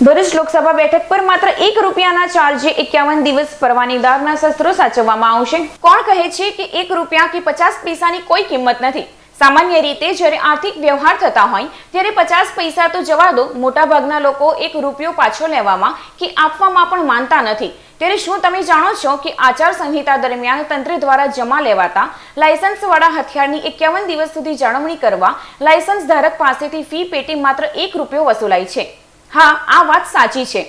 ભરૂચ લોકસભા બેઠક પર માત્ર એક રૂપિયાના ચાર્જે એકાવન દિવસ પરવાનીદારના શસ્ત્રો સાચવવામાં આવશે. કોણ કહે છે કે એક રૂપિયા કે પચાસ પૈસાની કોઈ કિંમત નથી? સામાન્ય રીતે જ્યારે આર્થિક વ્યવહાર થતા હોય, ત્યારે પચાસ પૈસા તો જવા દો, મોટાભાગના લોકો એક રૂપિયો પાછો લેવામાં કે આપવામાં પણ માનતા નથી. ત્યારે શું તમે જાણો છો કે આચાર સંહિતા દરમિયાન તંત્ર દ્વારા જમા લેવાતા લાયસન્સવાળા હથિયારની એકાવન દિવસ સુધી જાળવણી કરવા લાયસન્સ ધારક પાસેથી ફી પેટી માત્ર એક રૂપિયો વસૂલાય છે? હા, આ વાત સાચી છે.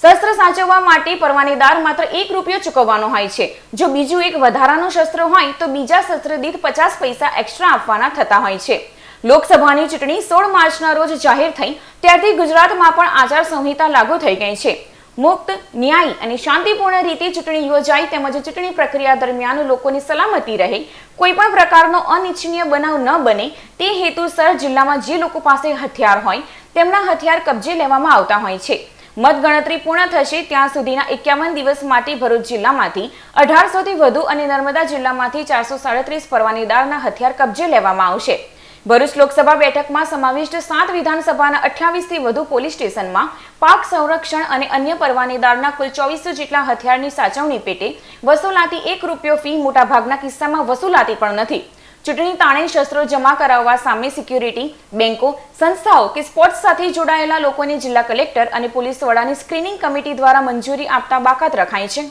શસ્ત્ર સાચવવા માટે પરવાનેદાર માત્ર એક રૂપિયો ચૂકવવાનો હોય છે. જો બીજું એક વધારાનું શસ્ત્ર હોય, તો બીજા શસ્ત્ર દીઠ પચાસ પૈસા એક્સ્ટ્રા આપવાના થતા હોય છે. લોકસભાની ચૂંટણી સોળ માર્ચના રોજ જાહેર થઈ, ત્યારથી ગુજરાતમાં પણ આચાર સંહિતા લાગુ થઈ ગઈ છે. મુક્ત, ન્યાયી અને શાંતિપૂર્ણ રીતે ચૂંટણી યોજાય તેમજ ચૂંટણી પ્રક્રિયા દરમિયાન લોકોની સલામતી રહે, કોઈ પણ પ્રકારનો અનિચ્છનીય બનાવ ન બને, તે હેતુસર જિલ્લામાં જે લોકો પાસે હથિયાર હોય તેમના હથિયાર કબજે લેવામાં આવતા હોય છે. મતગણતરી પૂર્ણ થશે ત્યાં સુધીના એકાવન દિવસ માટે ભરૂચ જિલ્લામાંથી અઢારસોથી વધુ અને નર્મદા જિલ્લામાંથી ચારસો સાડત્રીસ પરવાનેદારના હથિયાર કબજે લેવામાં આવશે. ભરૂચ લોકસભા બેઠકમાં સમાવિષ્ટ સાત વિધાનસભાના અઠ્યાવીસથી વધુ પોલીસ સ્ટેશનમાં પાક સંરક્ષણ અને અન્ય પરવાનેદારના કુલ ચોવીસો જેટલા હથિયારની સાચવણી પેટે વસૂલાતી એક રૂપિયો ફી મોટાભાગના કિસ્સામાં વસૂલાતી પણ નથી. ચૂંટણી તાણે શસ્ત્રો જમા કરાવવા સામે સિક્યુરિટી, બેંકો, સંસ્થાઓ કે સ્પોર્ટ્સ સાથે જોડાયેલા લોકોને જિલ્લા કલેક્ટર અને પોલીસ વડાની સ્ક્રીનિંગ કમિટી દ્વારા મંજૂરી આપતા બાકાત રખાય છે.